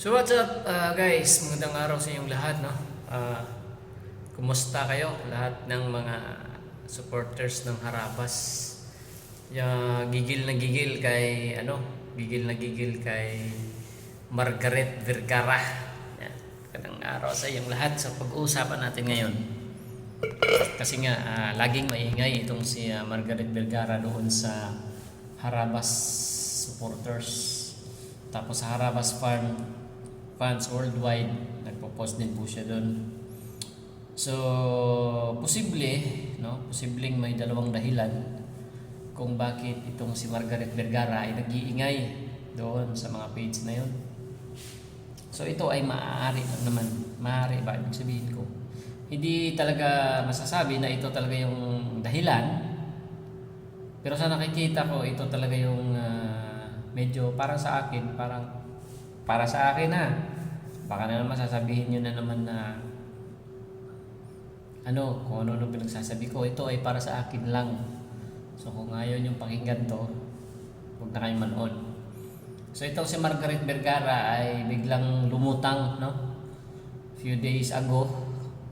So what's up uh, guys? Magandang araw sa inyong lahat no. Uh, kumusta kayo lahat ng mga supporters ng Harabas? Ya, gigil na gigil kay ano? Gigil na gigil kay Margaret Vergara. Yan. Magandang araw sa inyong lahat sa pag-uusapan natin ngayon. Kasi nga ah, laging maingay itong si ah, Margaret Vergara doon sa Harabas supporters. Tapos sa Harabas Farm fans worldwide, nagpo-post din po siya doon. So, posible, no? Posibleng may dalawang dahilan kung bakit itong si Margaret Vergara ay nag-iingay doon sa mga page na yon. So, ito ay maaari naman. Maaari ba? Ibig sabihin ko. Hindi talaga masasabi na ito talaga yung dahilan. Pero sa nakikita ko, ito talaga yung ah, medyo para sa akin, parang para sa akin na. Baka na naman sasabihin nyo na naman na ano, kung ano nung pinagsasabi ko, ito ay para sa akin lang. So kung ayaw yung pakinggan to, huwag na kayong manood. So itong si Margaret Vergara ay biglang lumutang, no? Few days ago,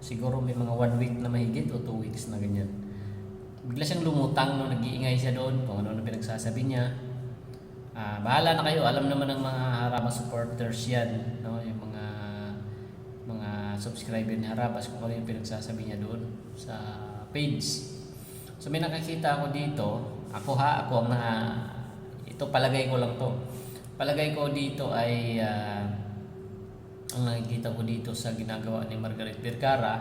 siguro may mga one week na mahigit o two weeks na ganyan. Bigla siyang lumutang, no? Nag-iingay siya doon kung ano nung pinagsasabi niya. Ah, bahala na kayo, alam naman ng mga Harabas supporters yan, no? Yung mga mga subscriber ni Harabas kung ano yung pinagsasabi niya doon sa page. So may nakakita ako dito, ako ha, ako ang na ito palagay ko lang to. Palagay ko dito ay ah, ang nakikita ko dito sa ginagawa ni Margaret Vergara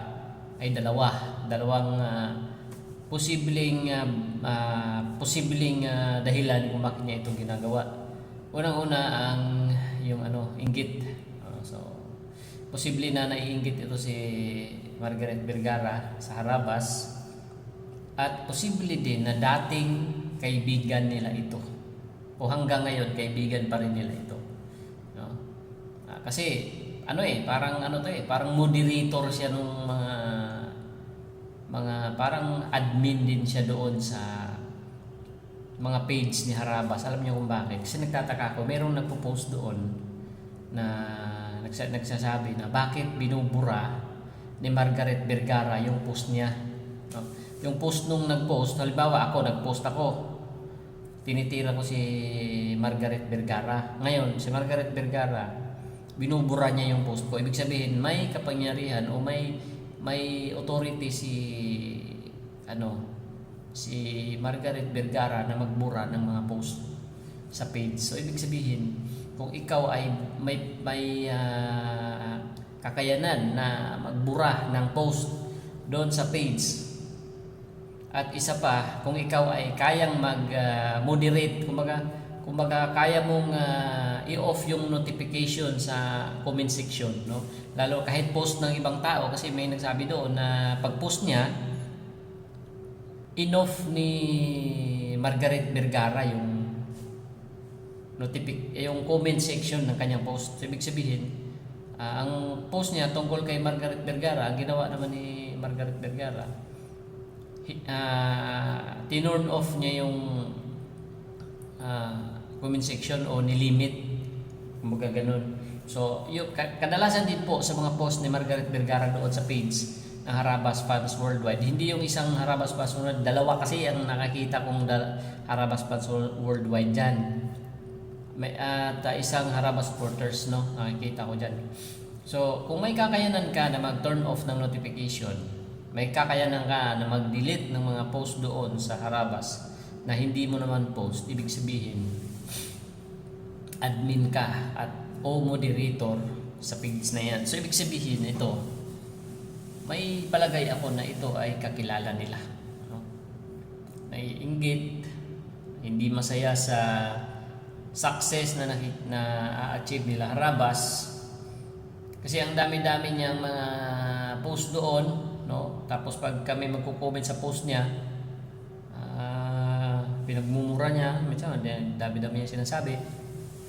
ay dalawa, dalawang ah, posibleng ah, ah, posibleng ah, dahilan kung bakit niya ito ginagawa. Unang-una ang yung ano, inggit. Ah, so posible na naiinggit ito si Margaret Vergara sa Harabas at posible din na dating kaibigan nila ito o hanggang ngayon kaibigan pa rin nila ito no? Ah, kasi ano eh parang ano to eh parang moderator siya nung mga mga parang admin din siya doon sa mga page ni Harabas alam niyo kung bakit kasi nagtataka ako merong nagpo-post doon na nagsa- nagsasabi na bakit binubura ni Margaret Vergara yung post niya. No? Yung post nung nag-post, halimbawa ako, nag-post ako. Tinitira ko si Margaret Vergara. Ngayon, si Margaret Vergara, binubura niya yung post ko. Ibig sabihin, may kapangyarihan o may may authority si ano si Margaret Vergara na magbura ng mga post sa page. So ibig sabihin, kung ikaw ay may may ah, kakayanan na magbura ng post doon sa page at isa pa kung ikaw ay kayang mag-moderate kumbaga kumbaga kaya mong ah, i-off yung notification sa comment section no lalo kahit post ng ibang tao kasi may nagsabi doon na pag post niya in-off ni Margaret Vergara yung notific eh, yung comment section ng kanyang post. So, ibig sabihin, ah, ang post niya tungkol kay Margaret Vergara, ang ginawa naman ni Margaret Vergara, ah, tinurn off niya yung ah, comment section o nilimit. Kumbaga ganun. So, yung, ka- kadalasan din po sa mga post ni Margaret Vergara doon sa page Harabas Fans Worldwide. Hindi yung isang Harabas Fans Worldwide. Dalawa kasi ang nakakita kong Harabas Fans Worldwide dyan may at uh, isang Harabas supporters no nakikita ko diyan. So, kung may kakayanan ka na mag-turn off ng notification, may kakayanan ka na mag-delete ng mga post doon sa Harabas na hindi mo naman post, ibig sabihin admin ka at o moderator sa page na yan. So, ibig sabihin ito, may palagay ako na ito ay kakilala nila. No? Naiinggit, hindi masaya sa success na nakit na a-achieve nila Harabas kasi ang dami-dami niyang mga post doon no tapos pag kami magko-comment sa post niya ah, pinagmumura niya minsan dami-dami niya sinasabi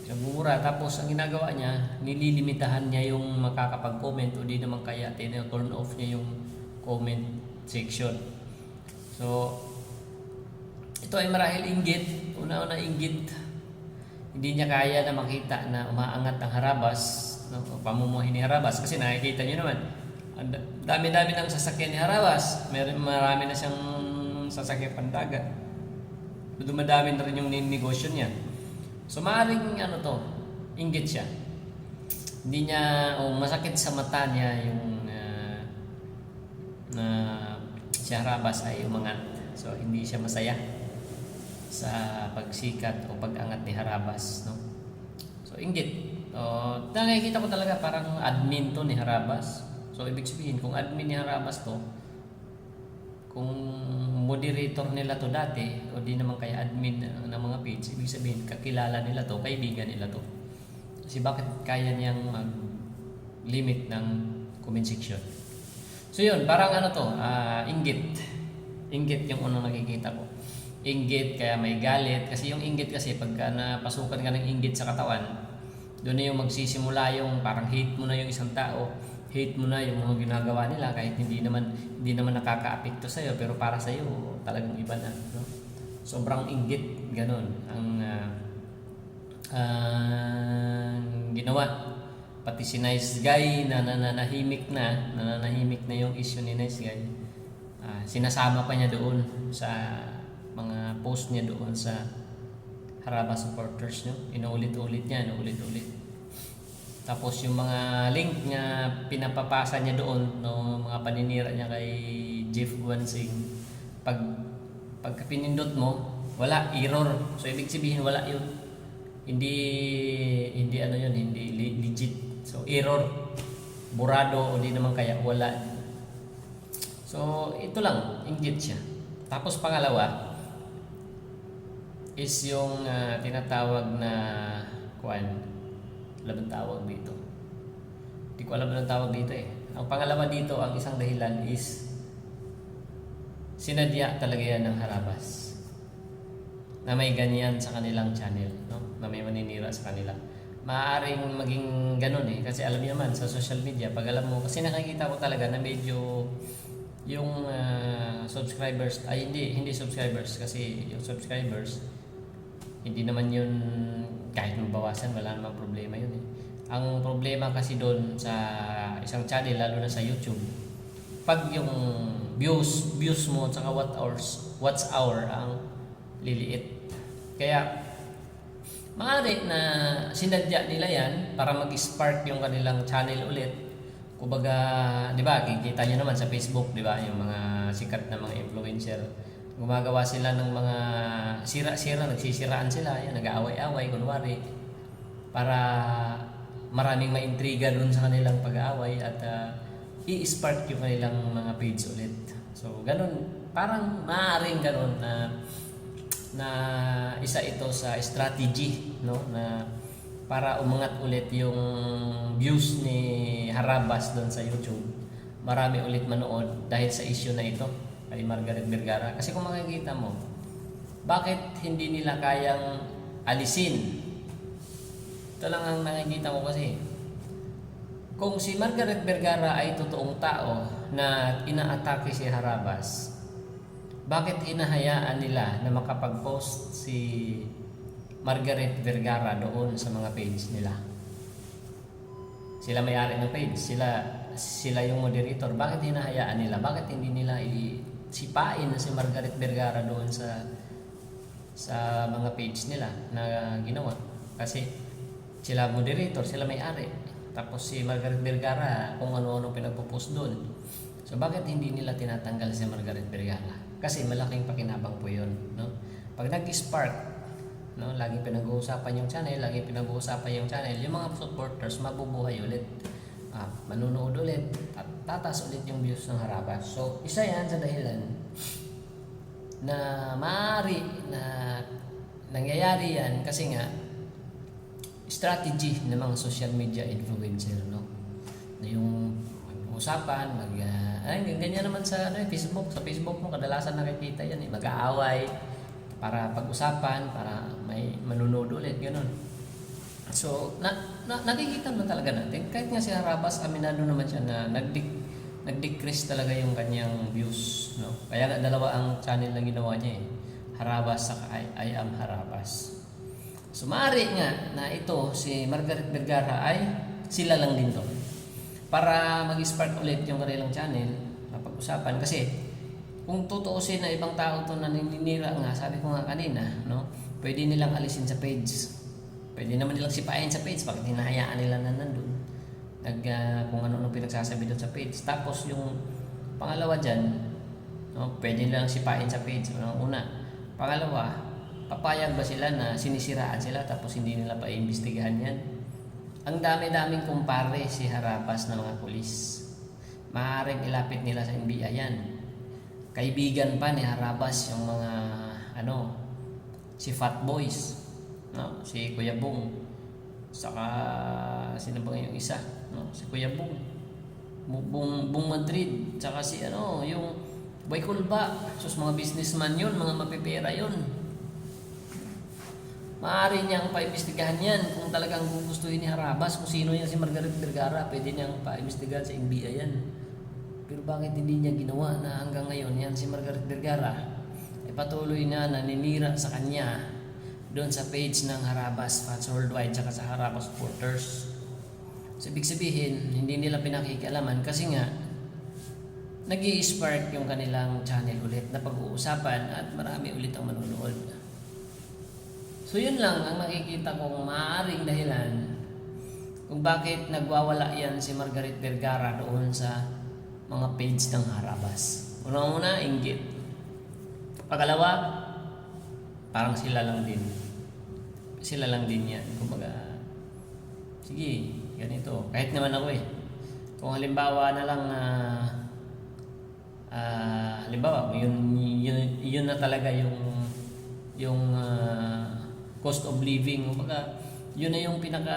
pinagmumura tapos ang ginagawa niya nililimitahan niya yung makakapag-comment o di naman kaya turn off niya yung comment section so ito ay marahil inggit una-una inggit hindi niya kaya na makita na umaangat ang harabas no? o pamumuhay ni Harabas. Kasi nakikita nyo naman, dami-dami ng sasakyan ni Harabas. Meron, marami na siyang sasakyan pandagat. Dumadami na rin yung negosyo niya. So maaaring ano to, inggit siya. Hindi niya, o masakit sa mata niya yung ah, na si Harabas ay umangat. So hindi siya masaya sa pagsikat o pag-angat ni Harabas, no? So inggit. So, nakikita ko talaga parang admin to ni Harabas. So ibig sabihin kung admin ni Harabas to, kung moderator nila to dati o di naman kaya admin ng, mga page, ibig sabihin kakilala nila to, kaibigan nila to. Kasi bakit kaya niyang mag-limit ng comment section? So yun, parang ano to, ah, inggit. Inggit yung unang nakikita ko. Inggit, kaya may galit. Kasi yung inggit kasi, pagka napasukan ka ng inggit sa katawan, doon na yung magsisimula yung parang hate mo na yung isang tao. Hate mo na yung mga ginagawa nila kahit hindi naman hindi naman nakaka-apekto sa iyo pero para sa iyo talagang iba na, no? Sobrang inggit, ganun ang ah, ang ginawa. Pati si nice guy na nananahimik na nananahimik na yung issue ni nice guy. Ah, sinasama pa niya doon sa mga post niya doon sa Haraba supporters nyo inuulit-ulit niya inuulit-ulit tapos yung mga link niya pinapapasa niya doon no mga paninira niya kay Jeff Guansing pag pagka pinindot mo wala error. So ibig sabihin wala yun. Hindi hindi ano yun hindi le- legit. So error. Burado o di naman kaya wala. So ito lang inggit siya. Tapos pangalawa is yung ah, tinatawag na kuan alam ang tawag dito hindi ko alam ang tawag dito eh ang pangalawa dito ang isang dahilan is sinadya talaga yan ng harabas na may ganyan sa kanilang channel, no? na may maninira sa kanila. Maaaring maging ganun eh, kasi alam niyo naman sa social media, pag alam mo, kasi nakikita ko talaga na medyo yung ah, subscribers, ay hindi, hindi subscribers, kasi yung subscribers, hindi naman yun, kahit mabawasan, wala namang problema yun eh. Ang problema kasi doon sa isang channel, lalo na sa YouTube, pag yung views, views mo, tsaka what hours, what's hour ang liliit. Kaya, maaari na sinadya nila yan para mag-spark yung kanilang channel ulit. Kumbaga, di ba, kikita nyo naman sa Facebook, di ba, yung mga sikat na mga influencer. Gumagawa sila ng mga sira-sira, nagsisiraan sila, yan, nag-aaway-away, kunwari, para maraming maintriga dun sa kanilang pag-aaway at ah, i-spark yung kanilang mga page ulit. So, ganun, parang maaaring ganun na na isa ito sa strategy no na para umangat ulit yung views ni Harabas doon sa YouTube. Marami ulit manood dahil sa issue na ito kay Margaret Vergara. Kasi kung makikita mo, bakit hindi nila kayang alisin? Ito lang ang nakikita ko kasi. Kung si Margaret Vergara ay totoong tao na inaatake si Harabas, bakit hinahayaan nila na makapag-post si Margaret Vergara doon sa mga page nila? Sila may-ari ng page, sila sila yung moderator. Bakit hinahayaan nila? Bakit hindi nila isipain na si Margaret Vergara doon sa sa mga page nila na ginawa? Kasi sila moderator, sila may-ari. Tapos si Margaret Vergara kung ano-ano pinagpo-post doon. So bakit hindi nila tinatanggal si Margaret Vergara? Kasi malaking pakinabang po 'yon, no? Pag nag-spark, no, laging pinag-uusapan yung channel, laging pinag-uusapan yung channel, yung mga supporters mabubuhay ulit. Ah, manunood ulit at tatas ulit yung views ng Harabas. So, isa 'yan sa dahilan na maaari na nangyayari yan kasi nga strategy ng mga social media influencer no? Na yung usapan mag uh, ay ganyan naman sa ano, eh, Facebook. Sa Facebook mo kadalasan nakikita yan eh mag-aaway para pag-usapan para may manunood ulit ganun so na, na nakikita mo talaga natin kahit nga si Harabas aminado naman siya na nag-dec- nag-decrease talaga yung kanyang views no kaya nga dalawa ang channel na ginawa niya eh Harabas sa I, I am Harabas So maaari nga na ito si Margaret Vergara ay sila lang din to. Para mag-spark ulit yung kanilang channel, mapag-usapan. Kasi kung tutuusin na ibang tao to na nininira nga, sabi ko nga kanina, no? Pwede nilang alisin sa page. Pwede naman nilang sipain sa page, bakit hinahayaan nila na nandun? Nag, ah, kung ano-ano pinagsasabi doon sa page. Tapos yung pangalawa dyan, no? pwede nilang sipain sa page. Unang una. Pangalawa, papayag ba sila na sinisiraan sila tapos hindi nila pa iimbestigahan yan? Ang dami-daming kumpare si Harapas ng mga pulis. Maaaring ilapit nila sa NBI yan. Kaibigan pa ni Harabas yung mga ano, si Fat Boys, no? si Kuya Bong, saka sino ba yung isa, no? si Kuya Bong, Bong, Bong Madrid, saka si ano, yung Boy Kulba, sus mga businessman yun, mga mapipera yun. Maaari niyang paimbestigahan yan kung talagang gugustuhin ni Harabas kung sino yan si Margaret Vergara, pwede niyang paimbestigahan sa NBI yan. Pero bakit hindi niya ginawa na hanggang ngayon yan si Margaret Vergara ay patuloy na naninira sa kanya doon sa page ng Harabas Fans Worldwide tsaka sa Harabas Supporters. So, ibig sabihin, hindi nila pinakikialaman kasi nga nag spark yung kanilang channel ulit na pag-uusapan at marami ulit ang manonood. So yun lang ang nakikita kong maaaring dahilan kung bakit nagwawala yan si Margaret Vergara doon sa mga page ng Harabas. Una-una, inggit. Pagkalawa, parang sila lang din. Sila lang din yan. Kumbaga, sige, ganito. Kahit naman ako eh. Kung halimbawa na lang na ah halimbawa, yun, yun, yun na talaga yung yung ah, cost of living. Kumbaga, yun na yung pinaka,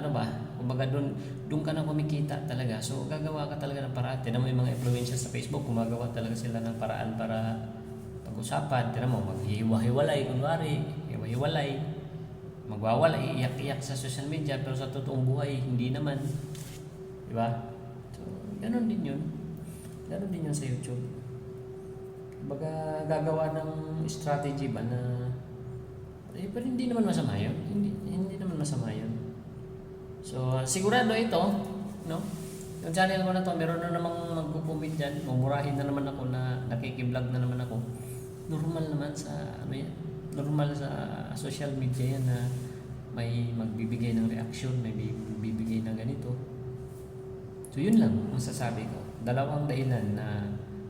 ano ba, kumbaga doon, doon ka na kumikita talaga. So, gagawa ka talaga ng paraan. Tinan mo yung mga influencers sa Facebook, gumagawa talaga sila ng paraan para pag-usapan. Tinan mo, maghiwa-hiwalay, kunwari, hiwa-hiwalay. Magwawala, iiyak-iyak sa social media, pero sa totoong buhay, hindi naman. Di ba? So, ganun din yun. Ganun din yun sa YouTube. Kumbaga, gagawa ng strategy ba na eh, pero hindi naman masama yun. Hindi, hindi naman masama yun. So, sigurado ito, no? Yung channel ko na to, meron na namang magko-comment dyan. Mumurahin na naman ako na nakikiblog na naman ako. Normal naman sa, ano yan, normal sa social media yan na may magbibigay ng reaction, may bibigay ng ganito. So, yun lang ang sasabi ko. Dalawang dahilan na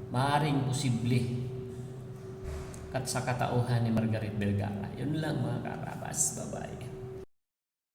maaaring posible kat sa katauhan ni Margaret Vergara. Yun lang mga karabas. Bye-bye.